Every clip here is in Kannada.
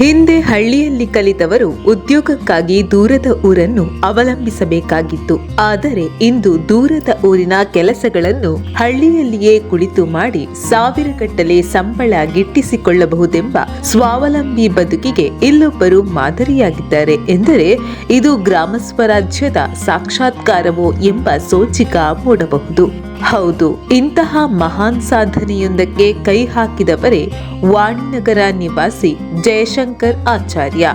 ಹಿಂದೆ ಹಳ್ಳಿಯಲ್ಲಿ ಕಲಿತವರು ಉದ್ಯೋಗಕ್ಕಾಗಿ ದೂರದ ಊರನ್ನು ಅವಲಂಬಿಸಬೇಕಾಗಿತ್ತು. ಆದರೆ ಇಂದು ದೂರದ ಊರಿನ ಕೆಲಸಗಳನ್ನು ಹಳ್ಳಿಯಲ್ಲಿಯೇ ಕುಳಿತು ಮಾಡಿ ಸಾವಿರಗಟ್ಟಲೆ ಸಂಬಳ ಗಿಟ್ಟಿಸಿಕೊಳ್ಳಬಹುದೆಂಬ ಸ್ವಾವಲಂಬಿ ಬದುಕಿಗೆ ಇಲ್ಲೊಬ್ಬರು ಮಾದರಿಯಾಗಿದ್ದಾರೆ ಎಂದರೆ ಇದು ಗ್ರಾಮ ಸ್ವರಾಜ್ಯದ ಸಾಕ್ಷಾತ್ಕಾರವೋ ಎಂಬ ಸೋಚಿಕ ಮೂಡಬಹುದು. ಹೌದು ಇಂತಹ ಮಹಾನ್ ಸಾಧನೆಯೊಂದಕ್ಕೆ ಕೈ ಹಾಕಿದವರೇ ವಾಣಿನಗರ ನಿವಾಸಿ ಜಯಶಂಕರ್ ಆಚಾರ್ಯ.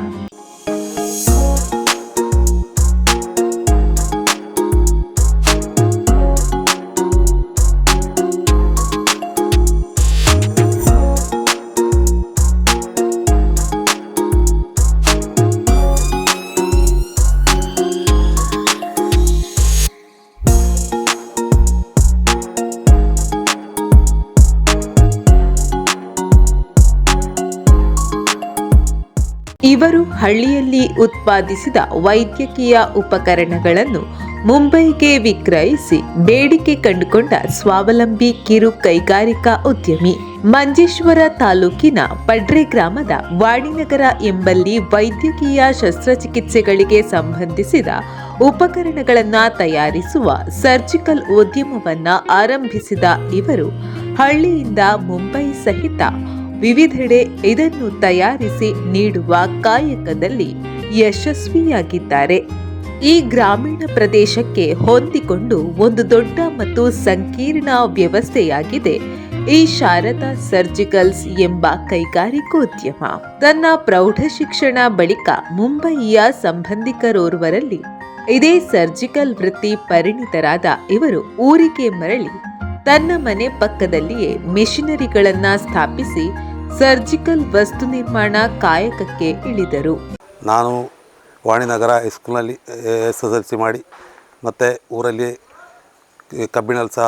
ಇವರು ಹಳ್ಳಿಯಲ್ಲಿ ಉತ್ಪಾದಿಸಿದ ವೈದ್ಯಕೀಯ ಉಪಕರಣಗಳನ್ನು ಮುಂಬೈಗೆ ವಿಕ್ರಯಿಸಿ ಬೇಡಿಕೆ ಕಂಡುಕೊಂಡ ಸ್ವಾವಲಂಬಿ ಕಿರು ಕೈಗಾರಿಕಾ ಉದ್ಯಮಿ ಮಂಜೇಶ್ವರ ತಾಲೂಕಿನ ಪಡ್ರೆ ಗ್ರಾಮದ ವಾಣಿನಗರ ಎಂಬಲ್ಲಿ ವೈದ್ಯಕೀಯ ಶಸ್ತ್ರಚಿಕಿತ್ಸೆಗಳಿಗೆ ಸಂಬಂಧಿಸಿದ ಉಪಕರಣಗಳನ್ನು ತಯಾರಿಸುವ ಸರ್ಜಿಕಲ್ ಉದ್ಯಮವನ್ನು ಆರಂಭಿಸಿದ ಇವರು ಹಳ್ಳಿಯಿಂದ ಮುಂಬೈ ಸಹಿತ ವಿವಿಧೆಡೆ ಇದನ್ನು ತಯಾರಿಸಿ ನೀಡುವ ಕಾಯಕದಲ್ಲಿ ಯಶಸ್ವಿಯಾಗಿದ್ದಾರೆ. ಈ ಗ್ರಾಮೀಣ ಪ್ರದೇಶಕ್ಕೆ ಹೊಂದಿಕೊಂಡು ಒಂದು ದೊಡ್ಡ ಮತ್ತು ಸಂಕೀರ್ಣ ವ್ಯವಸ್ಥೆಯಾಗಿದೆ. ಈ ಶಾರದಾ ಸರ್ಜಿಕಲ್ಸ್ ಎಂಬ ಕೈಗಾರಿಕೋದ್ಯಮ. ತನ್ನ ಪ್ರೌಢ ಶಿಕ್ಷಣ ಬಳಿಕ ಮುಂಬಯಿಯ ಸಂಬಂಧಿಕರೋರ್ವರಲ್ಲಿ ಇದೇ ಸರ್ಜಿಕಲ್ ವೃತ್ತಿ ಪರಿಣಿತರಾದ ಇವರು ಊರಿಗೆ ಮರಳಿ ತನ್ನ ಮನೆ ಪಕ್ಕದಲ್ಲಿಯೇ ಮೆಷಿನರಿಗಳನ್ನ ಸ್ಥಾಪಿಸಿ ಸರ್ಜಿಕಲ್ ವಸ್ತು ನಿರ್ಮಾಣ ಕಾಯಕಕ್ಕೆ ಇಳಿದರು. ನಾನು ವಾಣಿನಗರ ಹೈಸ್ಕೂಲ್ನಲ್ಲಿ ಎಸ್ ಎಸ್ ಎಲ್ ಸಿ ಮಾಡಿ, ಮತ್ತು ಊರಲ್ಲಿ ಕಬ್ಬಿಣಲ್ ಸಹ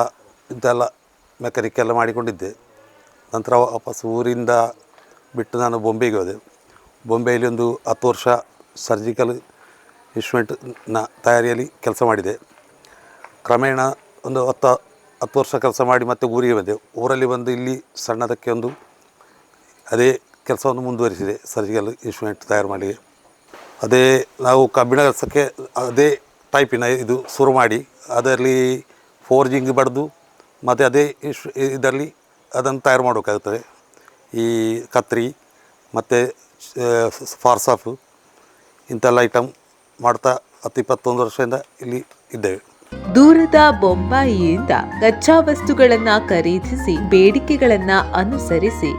ಇದೆಲ್ಲ ಮೆಕ್ಯಾನಿಕ್ ಎಲ್ಲ ಮಾಡಿಕೊಂಡಿದ್ದೆ. ನಂತರ ವಾಪಸ್ ಊರಿಂದ ಬಿಟ್ಟು ನಾನು ಬೊಂಬೆಗೆ ಹೋದೆ. ಬೊಂಬೆಯಲ್ಲಿ ಒಂದು ಹತ್ತು ವರ್ಷ ಸರ್ಜಿಕಲ್ ಇನ್ಸ್ಟ್ರೂಮೆಂಟ್ನ ತಯಾರಿಯಲ್ಲಿ ಕೆಲಸ ಮಾಡಿದೆ. ಕ್ರಮೇಣ ಒಂದು ಹತ್ತು ಹತ್ತು ವರ್ಷ ಕೆಲಸ ಮಾಡಿ ಮತ್ತೆ ಊರಿಗೆ ಬಂದೆ. ಊರಲ್ಲಿ ಬಂದು ಇಲ್ಲಿ ಸಣ್ಣದಕ್ಕೆ ಒಂದು ಅದೇ ಕೆಲಸವನ್ನು ಮುಂದುವರಿಸಿದೆ. ಸರ್ಜಿಕಲ್ ಇನ್ಸ್ಟ್ರೂಮೆಂಟ್ ತಯಾರು ಮಾಡಿ. ಅದೇ ನಾವು ಕಬ್ಬಿಣ ಕೆಲಸಕ್ಕೆ ಅದೇ ಟೈಪಿನ ಇದು ಶುರು ಮಾಡಿ. ಅದರಲ್ಲಿ ಫೋರ್ಜಿಂಗ್ ಬಡ್ದು ಮತ್ತು ಅದೇ ಇದರಲ್ಲಿ ಅದನ್ನು ತಯಾರು ಮಾಡಬೇಕಾಗುತ್ತದೆ ಈ ಕತ್ರಿ ಮತ್ತು ಫಾರ್ಸಾಫ್ ಇಂಥೆಲ್ಲ ಐಟಮ್ ಮಾಡ್ತಾ ಹತ್ತು ಇಪ್ಪತ್ತೊಂದು ವರ್ಷದಿಂದ ಇಲ್ಲಿ ಇದ್ದೇವೆ. ದೂರದ ಬೊಂಬಾಯಿಯಿಂದ ಕಚ್ಚಾ ವಸ್ತುಗಳನ್ನು ಖರೀದಿಸಿ, ಬೇಡಿಕೆಗಳನ್ನು ಅನುಸರಿಸಿ.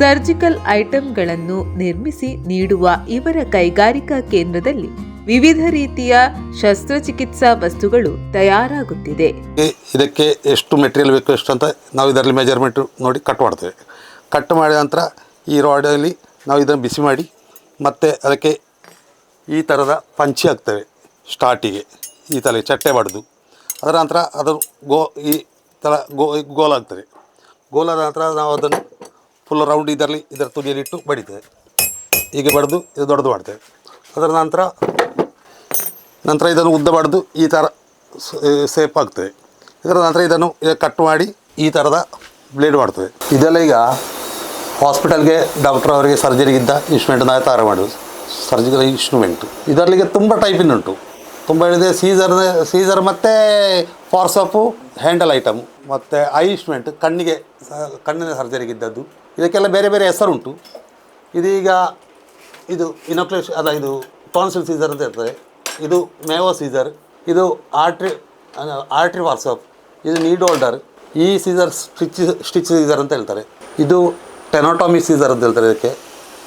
ಸರ್ಜಿಕಲ್ ಐಟಂಗಳನ್ನು ನಿರ್ಮಿಸಿ ನೀಡುವ ಇವರ ಕೈಗಾರಿಕಾ ಕೇಂದ್ರದಲ್ಲಿ ವಿವಿಧ ರೀತಿಯ ಶಸ್ತ್ರಚಿಕಿತ್ಸಾ ವಸ್ತುಗಳು ತಯಾರಾಗುತ್ತಿದೆ. ಇದಕ್ಕೆ ಎಷ್ಟು ಮೆಟೀರಿಯಲ್ ಬೇಕು, ಎಷ್ಟು ಅಂತ ನಾವು ಇದರಲ್ಲಿ ಮೆಜರ್ಮೆಂಟ್ ನೋಡಿ ಕಟ್ ಮಾಡ್ತೇವೆ. ಕಟ್ ಮಾಡಿದ ನಂತರ ಈ ರಾಡಲ್ಲಿ ನಾವು ಇದನ್ನು ಬಿಸಿ ಮಾಡಿ, ಮತ್ತೆ ಅದಕ್ಕೆ ಈ ಥರದ ಪಂಚಿ ಹಾಕ್ತೇವೆ ಸ್ಟಾರ್ಟಿಗೆ ಈ ತಲೆ ಚಟ್ಟೆ ಬಡ್ದು ಅದರ ನಂತರ ಅದು ಗೋ ಈ ಥರ ಗೋ ಗೋಲಾಗ್ತದೆ ಗೋಲಾದ ನಂತರ ನಾವು ಅದನ್ನು ಫುಲ್ ರೌಂಡ್ ಇದರಲ್ಲಿ ಇದರ ತುದಿಯಲ್ಲಿಟ್ಟು ಬಡಿತೇವೆ ಹೀಗೆ ಬಡಿದು ಇದು ದೊಡ್ಡದು ಮಾಡ್ತೇವೆ ಅದರ ನಂತರ ನಂತರ ಇದನ್ನು ಉದ್ದ ಬಡಿದು ಈ ಥರ ಸೇಫ್ ಆಗ್ತದೆ ಇದರ ನಂತರ ಇದನ್ನು ಕಟ್ ಮಾಡಿ ಈ ಥರದ ಬ್ಲೇಡ್ ಮಾಡ್ತದೆ ಇದೆಲ್ಲ ಈಗ ಹಾಸ್ಪಿಟಲ್ಗೆ ಡಾಕ್ಟರ್ ಅವರಿಗೆ ಸರ್ಜರಿಗಿದ್ದ ಇನ್ಸ್ಟ್ರೂಮೆಂಟ್ನ ತಯಾರು ಮಾಡೋದು. ಸರ್ಜಿಕಲ್ ಇನ್ಸ್ಟ್ರೂಮೆಂಟು ಇದರಲ್ಲಿಗೆ ತುಂಬ ಟೈಪಿನ ಉಂಟು. ತುಂಬ ಹೇಳಿದೆ ಸೀಸರ್ ಸೀಸರ್ ಮತ್ತು ಫಾರ್ಸಪ್ಪು ಹ್ಯಾಂಡಲ್ ಐಟಮ್ ಮತ್ತು ಐ ಇನ್ಸ್ಟ್ರೂಮೆಂಟ್ ಕಣ್ಣಿಗೆ ಕಣ್ಣಿನ ಸರ್ಜರಿಗಿದ್ದದ್ದು ಇದಕ್ಕೆಲ್ಲ ಬೇರೆ ಬೇರೆ ಹೆಸರುಂಟು. ಇದೀಗ ಇದು ಇನೋಕ್ಲೇಷ್ ಅಲ್ಲ, ಇದು ಟಾನ್ಸಿಲ್ ಸೀಸರ್ ಅಂತ ಇರ್ತದೆ. ಇದು ಮೇವೋ ಸೀಸರ್ ಇದು ಆರ್ಟ್ರಿ ಆರ್ಟ್ರಿ ವಾಟ್ಸಪ್ ಇದು ನೀಡ್ ಹೋಲ್ಡರ್ ಈ ಸೀಸರ್ ಸ್ಟಿಚ್ ಸ್ಟಿಚ್ ಸೀಸರ್ ಅಂತ ಹೇಳ್ತಾರೆ. ಇದು ಟೆನೋಟಾಮಿ ಸೀಸರ್ ಅಂತ ಹೇಳ್ತಾರೆ ಇದಕ್ಕೆ.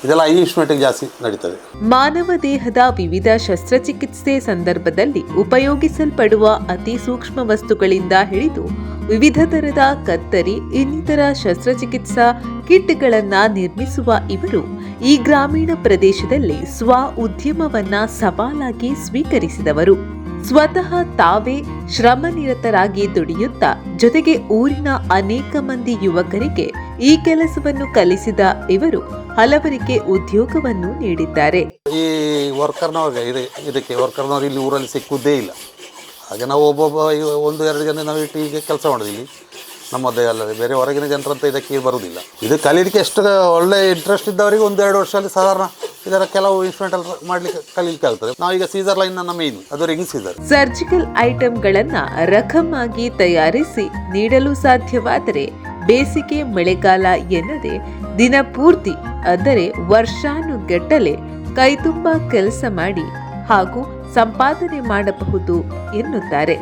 ಇದೆಲ್ಲ ಐ ಇನ್ಸ್ಟ್ರೂಮೆಂಟಿಗೆ ಜಾಸ್ತಿ ನಡೀತದೆ. ಮಾನವ ದೇಹದ ವಿವಿಧ ಶಸ್ತ್ರಚಿಕಿತ್ಸೆ ಸಂದರ್ಭದಲ್ಲಿ ಉಪಯೋಗಿಸಲ್ಪಡುವ ಅತಿ ಸೂಕ್ಷ್ಮ ವಸ್ತುಗಳಿಂದ ಹಿಡಿದು ವಿವಿಧ ತರದ ಕತ್ತರಿ, ಇನ್ನಿತರ ಶಸ್ತ್ರಚಿಕಿತ್ಸಾ ಕಿಟ್ಗಳನ್ನ ನಿರ್ಮಿಸುವ ಇವರು ಈ ಗ್ರಾಮೀಣ ಪ್ರದೇಶದಲ್ಲಿ ಸ್ವ ಉದ್ಯಮವನ್ನ ಸವಾಲಾಗಿ ಸ್ವೀಕರಿಸಿದವರು. ಸ್ವತಃ ತಾವೇ ಶ್ರಮನಿರತರಾಗಿ ದುಡಿಯುತ್ತಾ ಜೊತೆಗೆ ಊರಿನ ಅನೇಕ ಮಂದಿ ಯುವಕರಿಗೆ ಈ ಕೆಲಸವನ್ನು ಕಲಿಸಿದ ಇವರು ಹಲವರಿಗೆ ಉದ್ಯೋಗವನ್ನು ನೀಡಿದ್ದಾರೆ. ಈ ವರ್ಕರ್ನವ್ರಿಗೆ ಇದೆ, ಇದಕ್ಕೆ ವರ್ಕರ್ನವ್ರು ಇಲ್ಲಿ ಊರಲ್ಲಿ ಸಿಕ್ಕುವುದೇ ಇಲ್ಲ. ಹಾಗೆ ನಾವು ಒಬ್ಬೊಬ್ಬ ಒಂದು, ಎರಡು ಜನ ನಾವು ಇಟ್ಟು ಹೀಗೆ ಕೆಲಸ ಮಾಡೋದು. ಇಲ್ಲಿ ನಮ್ಮದೇ ಅಲ್ಲದೆ ಬೇರೆ ಹೊರಗಿನ ಜನರಂತ ಇದಕ್ಕೆ ಬರುವುದಿಲ್ಲ. ಇದು ಕಲೀಲಿಕ್ಕೆ ಎಷ್ಟು ಒಳ್ಳೆ ಇಂಟ್ರೆಸ್ಟ್ ಇದ್ದವರಿಗೆ ಒಂದು ಎರಡು ವರ್ಷದಲ್ಲಿ ಸಾಧಾರಣ ಇದರ ಕೆಲವು ಇನ್ಸ್ಟ್ರೂಮೆಂಟಲ್ ಮಾಡಲಿಕ್ಕೆ ಕಲೀಲಿಕ್ಕೆ ಆಗ್ತದೆ ನಾವೀಗ ಸೀಸರ್ ಲೈನ್ ನನ್ನ ಮೇನ್ ಅದು ರಿಂಗ್ ಸೀಸರ್ ಸರ್ಜಿಕಲ್ ಐಟಂಗಳನ್ನ ರಖಮ್ ಆಗಿ ತಯಾರಿಸಿ ನೀಡಲು ಸಾಧ್ಯವಾದರೆ ಬೇಸಿಗೆ ಮಳೆಗಾಲ ಎನ್ನದೆ ದಿನ ಪೂರ್ತಿ, ಅಂದರೆ ವರ್ಷಾನುಗಟ್ಟಲೆ ಕೈತುಂಬ ಕೆಲಸ ಮಾಡಿ ಹಾಗೂ ಸಂಪಾದನೆ ಮಾಡಬಹುದು ಎನ್ನುತ್ತಾರೆ.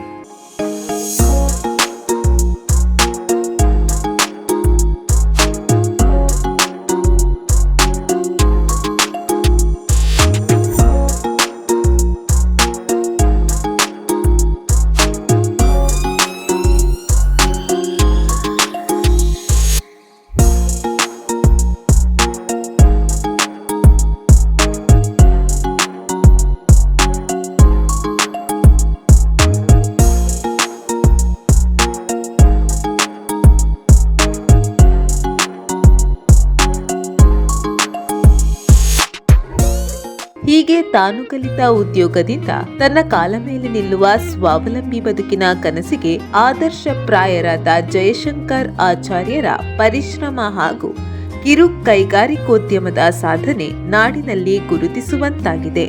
ತಾನು ಕಲಿತ ಉದ್ಯೋಗದಿಂದ ತನ್ನ ಕಾಲ ಮೇಲೆ ನಿಲ್ಲುವ ಸ್ವಾವಲಂಬಿ ಬದುಕಿನ ಕನಸಿಗೆ ಆದರ್ಶ ಪ್ರಾಯರಾದ ಜಯಶಂಕರ್ ಆಚಾರ್ಯರ ಪರಿಶ್ರಮ ಹಾಗೂ ಕಿರು ಕೈಗಾರಿಕೋದ್ಯಮದ ಸಾಧನೆ ನಾಡಿನಲ್ಲಿ ಗುರುತಿಸುವಂತಾಗಿದೆ.